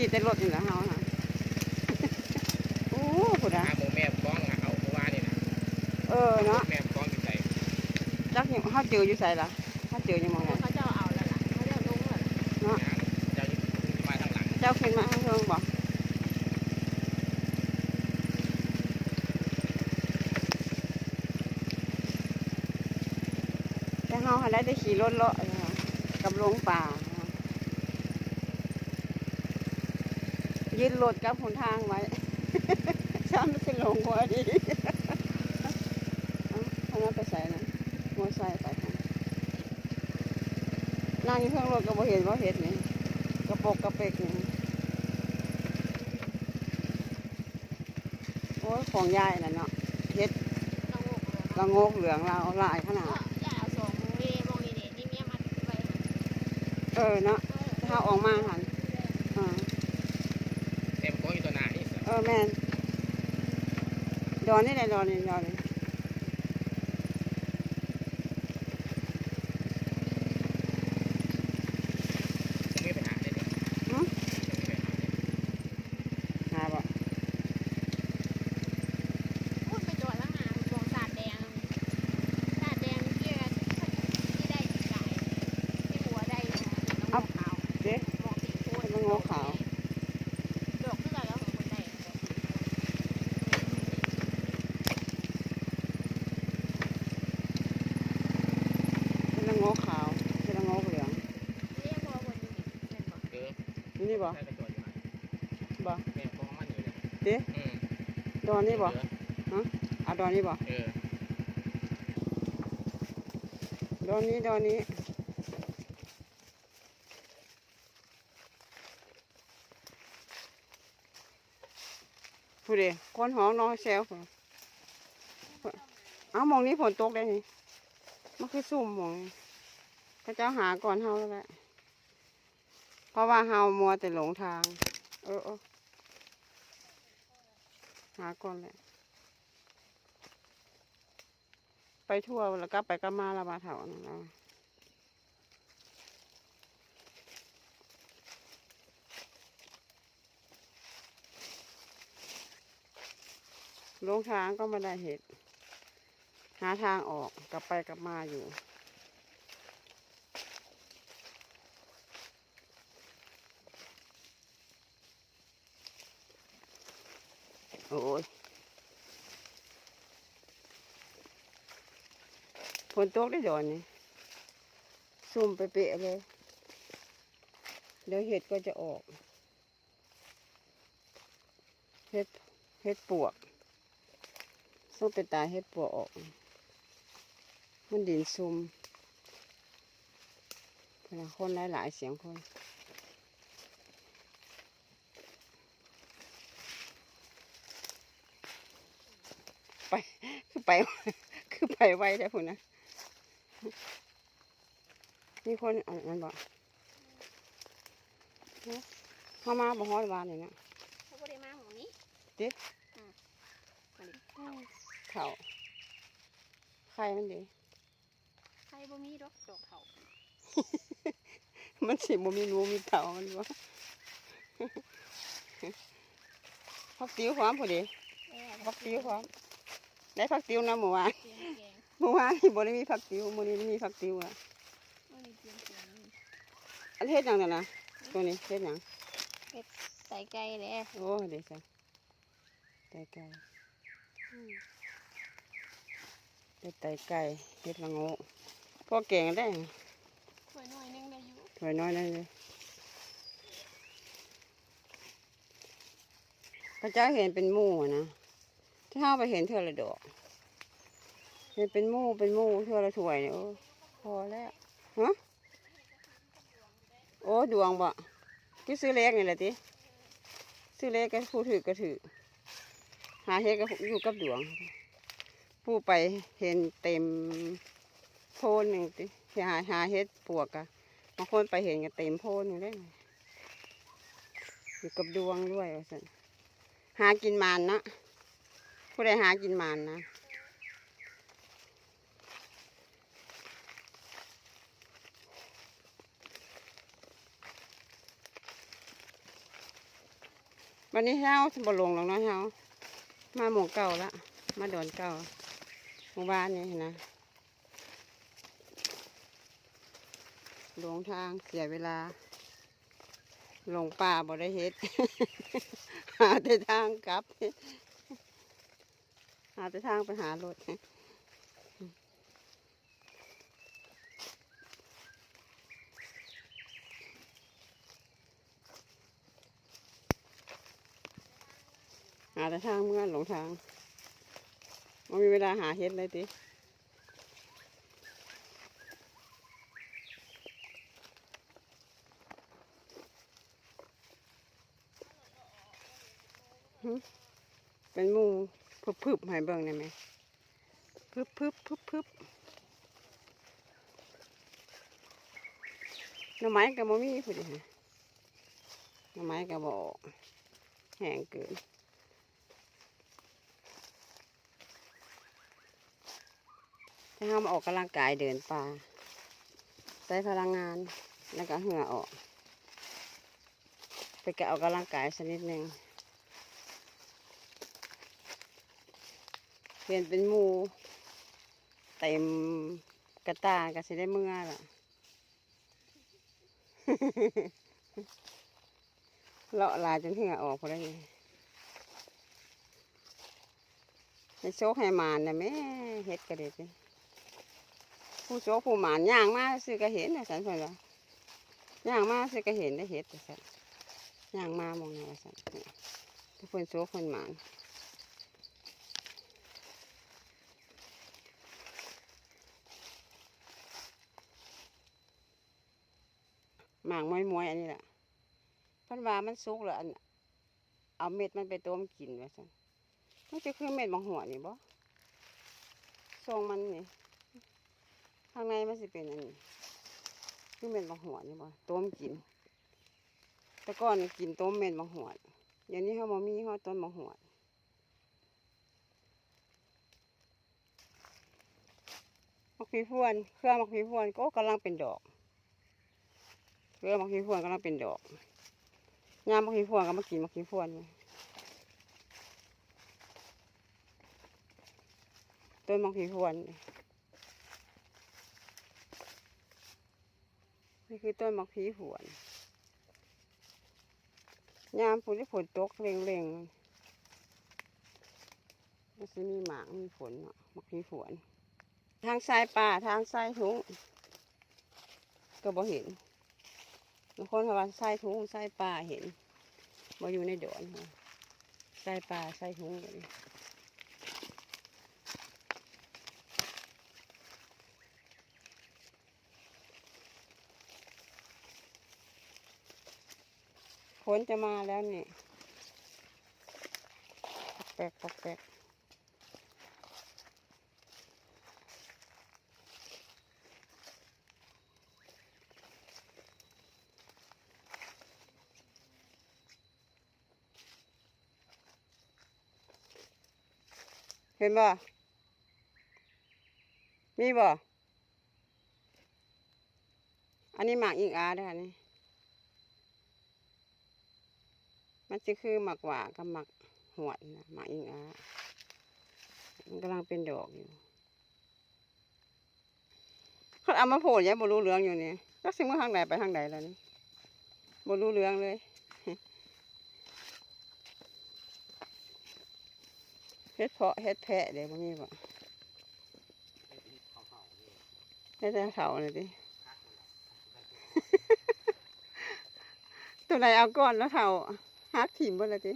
ขี่แต่รถนี่แหละเฮาฮะโอ้พุดอะหาหมูแม่บ้องอะเอาเพราะว่านี่นะเออเนาะแม่บ้องอยู่ใส่จักยังเฮาเจออยู่ไสล่ะเฮาเจออยู่หมองไหนเขาจะเอาแล้วล่ะเขาจะลงแล้วล่ะยางเจ้าอยู่มาทางหลังเจ้าขึ้นมาข้างเทิงบ่แต่เฮาหันได้แต่ขี่รถเลาะนะคะกับลงป่านะคะ ยึดรถกับหนทางไว้ซ้ำสิลงหัวดีเอ้าทำไมไปใส่นะมอไซค์ไปทางนั่งอยู่เครื่องรถก็บ่เห็นว่าเห็ดนี่กระปกกระเปกนี่โอ้ยของยายน่ะเนาะเห็ดเราโงกเลยละโงกเหลืองเราหลายขนาดก็อย่าเอาสองมือเวมองนี่เด็นี่เมียมัดไปเออเนาะถ้าออกมาหันอ่า เต็มบ้องอยู่ตัวหน้านี่สิ เออแม่นดอนนี่แหละดอนนี่ดอนนี่ ผมไม่ไปหาเลยเนี่ย หึ ผมไม่ไปหาเลย หาบ่ พูดไปจอดแล้วมาบองสาดแดงสาดแดงที่ที่ได้ที่กายที่หัวได้น้องขาว เด้ มองสีพูด เป็นละโงกขาว ดอกขึ้นแล้วของคนใด เป็นละโงกขาวเป็นละโงกเหลือง เรียกว่าวนอยู่นี่เป็นบ่ เออ นี่นี่บ่ ได้กระโดดอยู่มา บ่ แม่บ้องมันอยู่เลย เด้ อืม ดอนนี่บ่เอออะดอนนี่บ่เออดอนนี้ดอนนี้ผู้เดคนห้องน้องแซวพุ่นเอ้ามองนี้ฝนตกได้นี่มันคือซุ่มหมองนี่เขาเจ้าหาก่อนเฮาแล้วแหละเพราะว่าเฮามัวแต่หลงทาง เออเออ หาก่อนแหละ ไปทั่วแล้วก็ไปก็มาละบาเถานั่นแหละลงทางก็ไม่ได้เห็ด หาทางออกกลับไปกลับมาอยู่ โอ้ยฝนตกได้ดอนนี่ซุ่มไปเปะเลยเดี๋ยวเห็ดก็จะออก เห็ดเห็ดปวกต้องไปตายเห็ดปวกออก มันดินซุ่มคนหลายๆเสียงคน ไป คือไป คือไปไวได้พุ่นนะมีคนเอันนั้นบอกเข้ามาบ่ฮอดวานเลยนะเขาบ่ได้มาหมองนี้เขาใครมันดีใครบ่มีดอกดอกเขามันสิบ่มีรูมีเขามันบ่พักติ้วความพอดีเออพักติ้วความ ได้พักติ้วนะหมู่วานเตียงแกงหมู่วานนี่บ่ได้มีพักติ้วมื้อนี้มีพักติ้วอะไม่มีเตียงแกงนี่อันเฮ็ดหยังนั่นน่ะตัวนี้เฮ็ดหยังเฮ็ดใส่ไก่แหละโอ้เดี๋ยวจ้ะไก่ไก่เฮ็ดไก่ไก่เฮ็ดละโงกพวกเก่งได้ถ้วยน้อยหนึงได้อยู่ถอยน้อยนั่นเลยพระเจ้าเห็นเป็นหมู่อะ นะที่เฮาไปเห็นเทื่อละดอกเห็นเป็นมู่เป็นมู่เทื่อละถวยเนี่ยพอแล้วฮะโอ้ดวงบ่ที่ซื้อเล็กนี่แหละติซื้อเล็กก็ผู้ถือก็ถือหาเฮ็ดก็อยู่กับดวง ผู้ไปเห็นเต็มโพนหนึ่งติหาหาเฮ็ดปวกอะบางคนไปเห็นก็เต็มโพนอยู่เลยอยู่กับดวงด้วยว่าซั่นหากินมานนะ ผู้ใดหากินมานนะวันนี้เช้าบ่ลงหรอกนะเช้ามาหมู่เก่าละมาโดนเก่าหมู่บ้านนี่นะหลงทางเสียเวลาหลงป่าบ่ได้เฮ็ด หาแต่ทางกลับาแต่ทางไปหารถหาแต่ทางเมื่อหลงทางมันมีเวลาหาเฮ็ดเลยติเป็นมู พึบพึบๆให้เบิ่งได้ไหมพึบพึบพึบพึบหน่อไม้กับมมีพอดีฮะหน่อไม้กับบอกแห้งเกินถ้าเรามาออกกำลังกายเดินป่าใช้พลังงานแล้วก็เหงื่อออก ไปแกะออกกำลังกายสักนิดหนึ่ง เปลี่ยนเป็นหมูเต็มกระตาก็สิได้เมื่อละเลาะลายจนเหงื่อออกพอได้ในโชคให้มานนะแม่เฮ็ดกระเด็ดผู้โจผู้หมานย่างมาซื้อก็เห็นนะสันเพิ่นว่าย่างมาซื้อก็เห็นได้เห็ดสันย่างมามองนะสันนี่ทุกคนโจคนหมาน หมางมวยมวยๆอันนี้แหละพันวามันสุกแล้วอันเอาเม็ดมันไปต้มกินว่าสันมันจะคือเม็ดบางหัวนี่บ่ทรงมันนี่ข้างในมันสิเป็นอันนี้คือเม็ดบางหัวนี่บ่ต้มกิน แต่ก่อนกินต้มเม็ดบางหัวเดี๋ยวนี้เขาบ่มีเขาต้นบางหัวมักพีพวน เครื่องมักพีพวนก็กำลังเป็นดอก เครื่อมักพีพวนกำลังเป็นดอกยามมักพีพวนก็มากินมักพีพวนต้นมักพีพวนนี่นี่คือต้นมะพร้าวนยามฝนที่ฝนตกเร่งๆมันจะมีหมากมีฝนเนาะมะพร้าวน ทางซ้ายป่าทางซ้ายทุ่งก็บ่เห็น บางคนเขาว่าซ้ายทุ่งซ้ายป่าเห็นบ่อยู่ในดอนค่ะซ้ายป่าซ้ายทุ่งก็ดีฝนจะมาแล้วนี่แปกปอกแปลก เห็นบ่ มีบ่ อันนี้หมากอิงอาเด้วยค่ะนี่มันจะคือหมักหวากับหมักหวดนะหมักอิงอามันกำลังเป็นดอกอยู่เขาเอามาโผล่ยังบ่รู้เรื่องอยู่นี่ก็สิมาทางไหนไปทางไหนแล้วนี่บ่รู้เรื่องเลย เฮ็ดเพาะเฮ็ดแพะเดี๋ยวพวกนี้บ่เฮ็ดแต่เขาเลยดิตัวไหนเอาก่อนแล้วเผาฮักถิมบ่ละดิ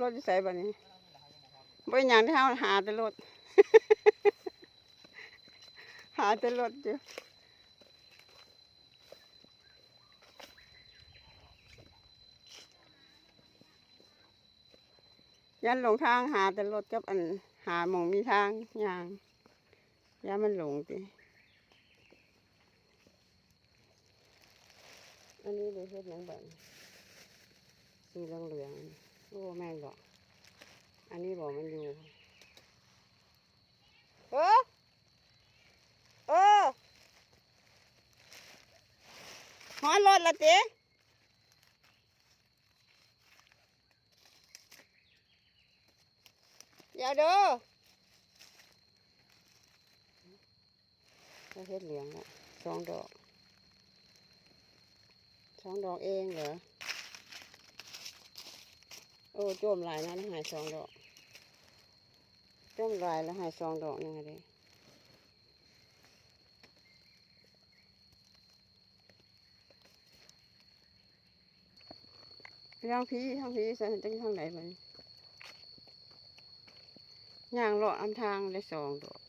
รถจะใส่แบบนี้บ่อย่างที่เขาหาแต่รถาแต่รถอยู่ยันหลงทางหาแต่รถกับอันหาหมองมีทางย่างย่ามันหลงติอันนี้เลยเฮ็ดยังบัดสีเหลืองๆโอ้แม่นบ่อันนี้บอกมันอยู่เออ ออฮอนรถละเจ๊อย่าด้อเราเฮ็ดเหลืองละสองดอกสองดอกเองเหรอ โอ้โจมหลายนะหายสองดอกโจมหลายแล้วหายสองดอกยังไงดิ ทางพีทางพีใส่จังทางไหนมันย่างเลาะอำทางได้สองดอก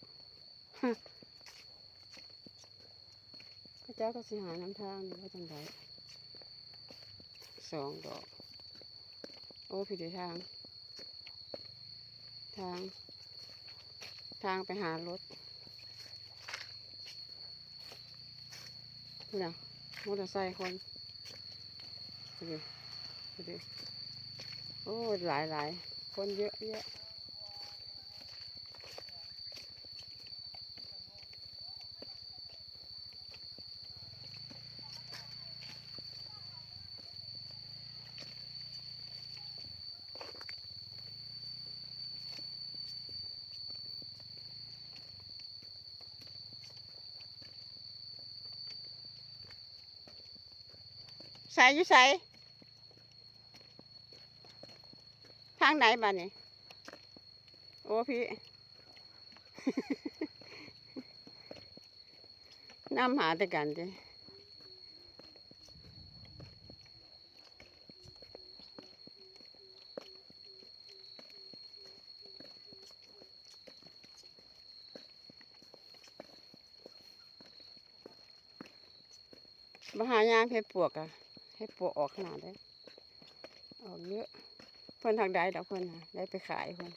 พระเจ้าก็สิหารำทางนี่ว่าจังไดสองดอก โอ้ผิดทาง ทาง ทางไปหารถนี่นะมอเตอร์ไซค์คนดู ดูโอ้หลายหลายคนเยอะแยะใส่ยู่ใส่ ทางไหนบ้านี่โอ้พี่น้ำหาแต่กันจ้มาหายางเพชรปวกอะให้ปวกออกขนาดได้ออกเยอะ พิ่นทางใดดอกเพิ่นน่ะได้ไปขายเพิ่น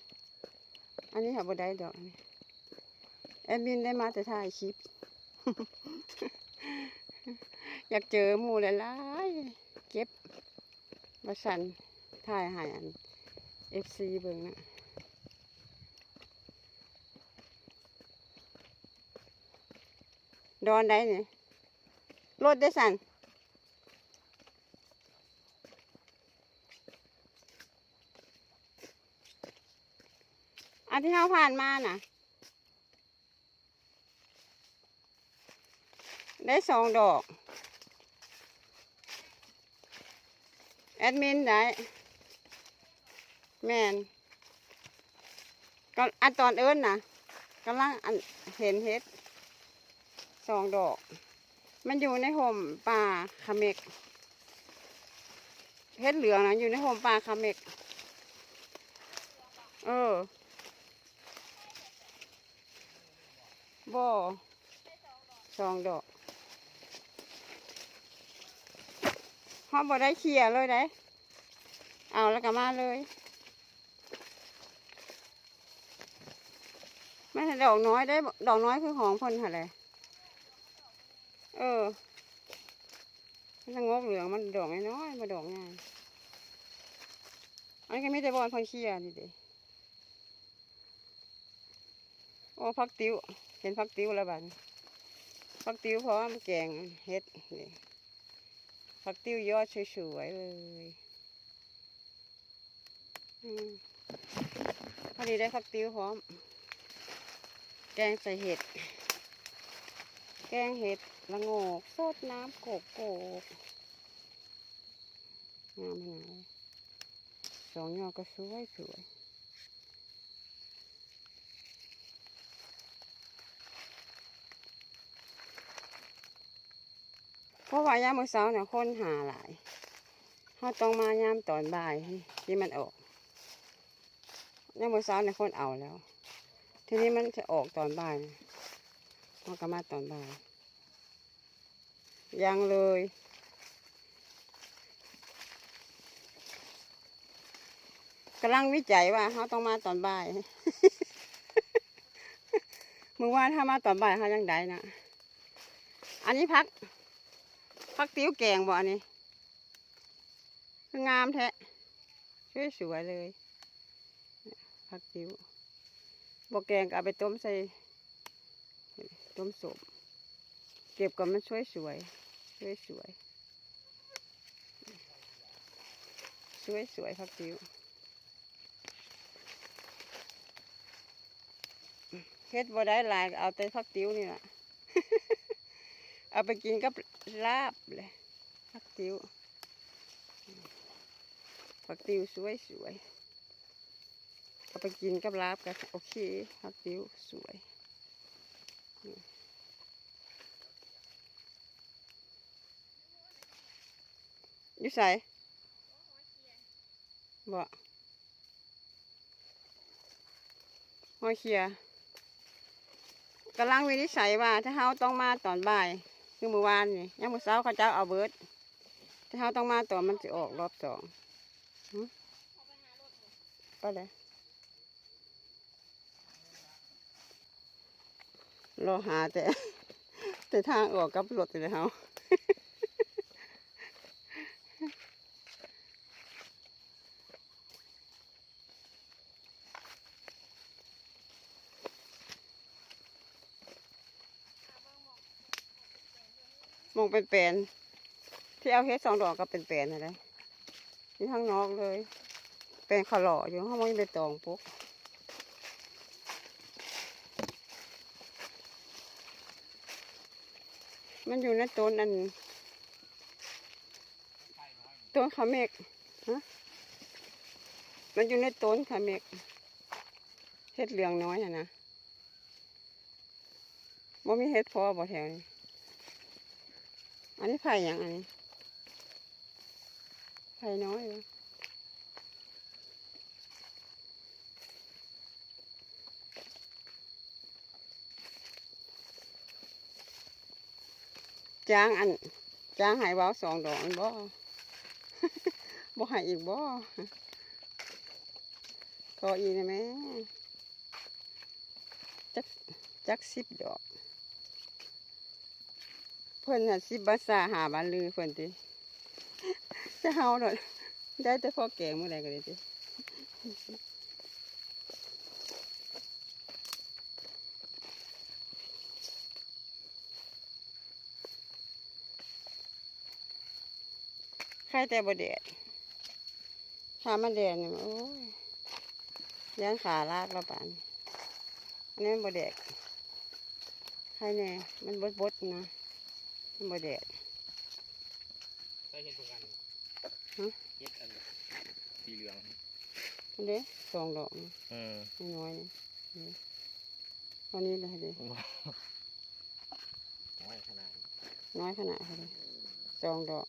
อันนี้หาบ่ได้ดอกนนี้แอดมินได้มาแต่ถ่ายคลิป อยากเจอหมูหลายๆเก็บมาสันถ่ายหายอัน FC เบิ่งนะดอนได้เนี่ยรถได้สั่น อันที่เราผ่านมาน่ะ ได้สองดอก แอดมินได้ แมนก็อันตอนเอิ้นนะกำลังอันเห็นเฮ็ดสองดอก มันอยู่ในห่มป่าคาเมกเฮ็ดเหลืองนะอยู่ในห่มป่าคาเมกเออ บ่สองดอกเขาบ่ได้เคลียเลยได้ เอาแล้วก็มาเลยไม่ใช่ดอกน้อยได้ ดอกน้อยคือของคนค่ะเลยเออมันจะงกเหลืองมันดอกน้อยมาดอกง่ายอันนี้ก็ไม่ได้บอลคนเคลียนี่เดิ โอ้พักติ้ว เห็นพักติ้วแล้วบัดนพักติ้วพร้อมแกงเฮ็ดนี่พักติ้วยอดสวยๆเลยพอดีได้พักติ้วพร้อม แกงใส่เห็ด แกงเห็ดละโงกสดน้ำโกโก้งามขนาดเลยสองยอดก็สวยสวย เพราะว่ายามมื้อเช้าเนี่ยคนหาหลายเขาต้องมายามตอนบ่ายที่มันออกยามมื้อเช้าเนี่ยคนเอาแล้ว ทีนี้มันจะออกตอนบ่ายเราก็มาตอนบ่ายยังเลยกำลังวิจัยว่าเขาต้องมาตอนบ่ายมึงว่าถ้ามาตอนบ่ายเขายังได้นะ อันนี้พัก พักติ้วแกงบ่อันนี้คืองามแท้สวยสวยเลยผักติ้วบแกงก็เอาไปต้มใส่ต้มสมเก็บก่อนมันช่วยสวยช่วยสวยสวยสวยผักติ้วเฮ็ดบ่ได้หลายเอาแต่ผักติ้วนี่แหละ เอาไปกินกับลาบเลยผักติวผักติวสวยสวยเอาไปกินกับลาบก็โอเคผักติวสวยอยู่ใส่บ่หอยเขียกำลังวินิจฉัยว่าถ้าเฮาต้องมาตอนบ่าย คือเมื่อวานนี่ยังมือเช้าเขาเจ้าเอาเบิร์ดที่เขาต้องมาตอนมันจะออกรอบสองไปเลยรอหาแต่ แต่ทางออกกับรถเลยเขา มอ งเป็นแปลนที่เอาเฮ็ดสองดอกก็เป็นแปลนอะไรนี่ข้างนอกเลย เป็นขล่ออยู่ข้างบนเป็นตองปุ๊กมันอยู่ในต้นอันต้นขาเมกฮะมันอยู่ในต้นขาเมกเฮ็ดเหลืองน้อยอะนะบ่มีเฮ็ดพอบ่แถวนี้ อันนี้ไผ่หยังอันนี้ไผ่น้อยจ้างอันจ้างใหายว้าวสองดอกอันบ่บ่ใหายอีกบ่ขออีกนะแม่จักจักสิบดอก เพิ่นน่ะสิบาษาหาบาลือเพิ่นติจะเฮาดอกได้แต่พอแกงมื้อใดก็ได้ติใครแต่บ่แดดถ้ามันแดดนี่โอ้ยย่างขาลากแล้วปานอันนี้มันบ่แดดใครแน่มันบดๆนะ บ่แดดใส่เห็ดเพื่อกันฮะเห็ดอันสีเหลืองอันเด้สองดอกนี่เออน้อยๆนี่นี่เท่านี้เลยเด้น้อยขนาดน้อยขนาดเท่านี้สองดอก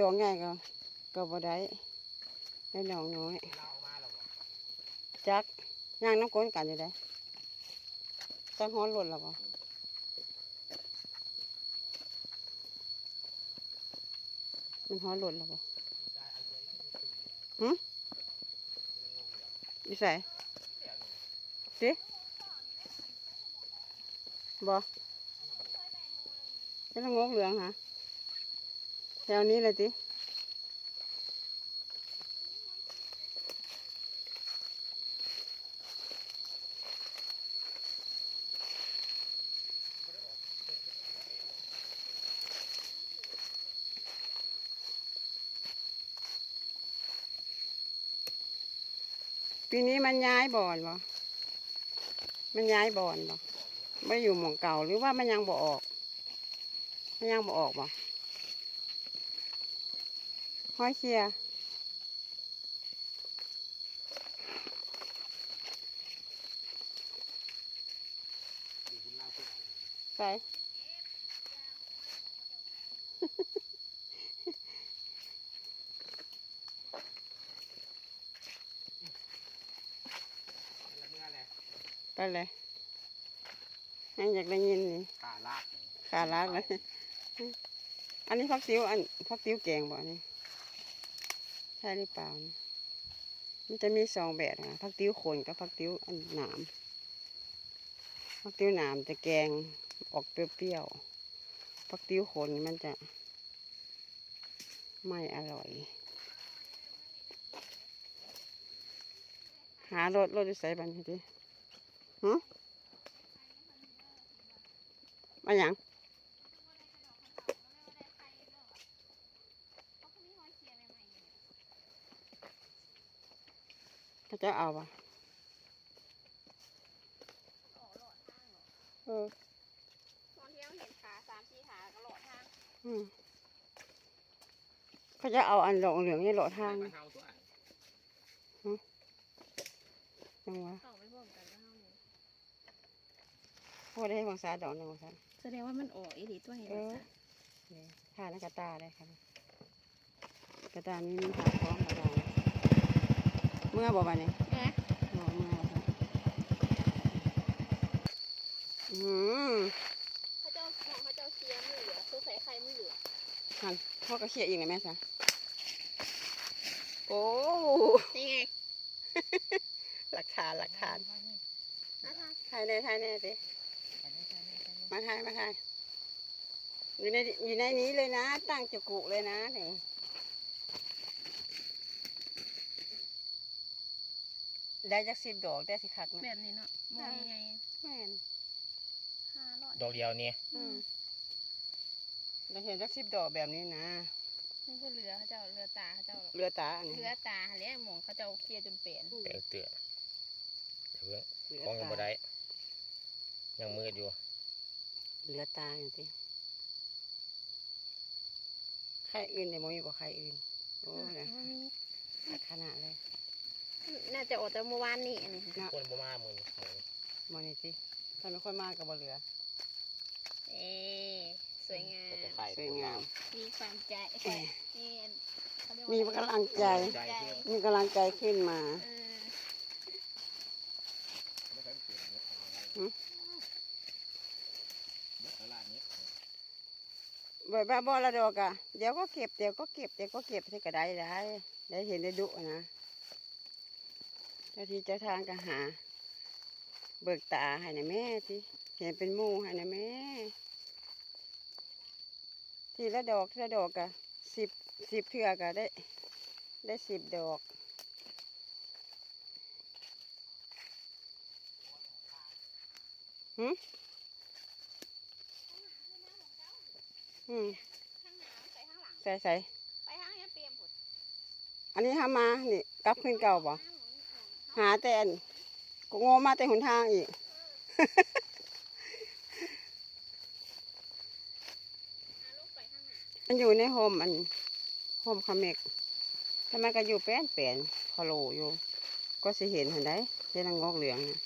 ดอกใหญ่ก็ก็บ่ได้ได้ดอกน้อยเราเอามาแล้วบ่จักย่างน้ำก้นกันอยู่ได้ จักฮ้อนหล่นแล้วบ่มันฮ้อนหล่นแล้วบ่หึอยู่ใส่สิบ่เป็นละงกเหลืองฮะแถวนี้เลยติ ปีนี้มันย้ายบ่อนบ่มันย้ายบ่อนบ่ไม่อยู่หม่องเก่าหรือว่ามันยังบ่ออก มันยังบ่ออกบ่ห้อยเชียใส่ แล้วเมื่อไร ไปเลยยังอยากได้ยินนี่ขาลากขาลากเลยอันนี้พักติ้วอันพักติ้วแกงบ่นี่ใช่หรือเปล่านี่มันจะมีสองแบบนะพักติ้วขนกับพักติ้วอันหนามพักติ้วหนามจะแกงออกเปรี้ยวๆพักติ้วขนมันจะไม่อร่อย หารถรถอยู่ใส่บัดนที ฮะมาหยังเขาจะเอาปะเออตอนที่เราเห็นขาสามสี่ขาก็หลอดทาง อืมเขาจะเอาอันหลงเหลืองนี่หลอทางบ้านเฮาตัวอะยังวะ เข้าไปพร้อมกันแล้วเฮาเนี่ย พวกได้ของสาดอกหนึ่งของสาแสดงว่ามันออกอีหลีตัวเห็นเอไหมอจ๊ะนี่ทาแล้วกระตาเลยครับกระตามีมีทาพร้อมกระตาเมื่อบอกมาเนี่ยเอ๊ะเมื่อเมื่อครับอืมเขาเจ้าของเขาเจ้าเชียร์มือเหลือตัวใส่ไข่มือเหลือหันพ่อก็เขี่ยอีกเลยแม่ซะโอ้นี่ไงหลักฐานหลักฐานนะคะถ่ายแน่ถ่ายแน่สิ มาถ่ายมาถ่ายอยู่ในอยู่ในนี้เลยนะ ตั้งจุกุเลยนะนี่ได้จักสิบดอกได้สิคักแบนะบนี้เนาะมองยังไงแม่นห้าร้อยดอกเดียวนี่อืมเราเห็นจักสิบดอกแบบนี้นะนี่คือเรือเขาเจ้าเรือตาเขาเจ้าเรือตาอันนี้เรือตาแล้วหมองเขาเจ้าเคลียร์จนเปลี่ยนแปลเตือเดี๋ยวเพิ่งเรือของยังตาบ่ได้ยังมืดอยู่ เรือตาอย่างที่ใครอื่นเนี่ยมมีกว่าใครอื่น โอ้นะมันมีขนาดเลย น่าจะออกแต่เมื่อวานนี่อันนี้ค่ะนะคนบ่มามือนี่มือมานี่สิถ้าไม่ค่อยมากกับบเรือ เอ๊สวยงามก็ไข่สวยงาม มีความใจเอ๊ะนี่เขาเรียกมีว่าอะไรกำลังใจใจขึ้นมีกำลังใจขึ้นมา เออ ไม่ค่อยเปลี่ยนเนื้อของอะไร หืม เนื้อตลาดนี้ บ่บ้าบอละดอกอะเดี๋ยวก็เก็บเดี๋ยวก็เก็บเดี๋ยวก็เก็บที่กระไดได้ได้เห็นได้ดุนะเจ้าที่เจ้าทางก็หา เบิกตาให้นะแม่ที่เห็นเป็นมูให้นะแม่ ทีละดอกทีละดอกกะสิบสิบเทือกะได้ ได้สิบดอกหืม อืมข้างหน้าไปข้างหลัง ใส่ใส่ไปข้างนี้เปรียมผุดอันนี้ทำมานี่กลับขึ้นเก่าบ่ หาแต่อันกูโง่มาแต่หนทางอีก หาลูกไปข้างหน้ามันอยู่ในโฮมอันโฮมคาเมกทำไมก็อยู่แป้นแป้นคอโลอยู่ ก็สิเห็นเห็นได้เห็นนางงอกเหลืองนะ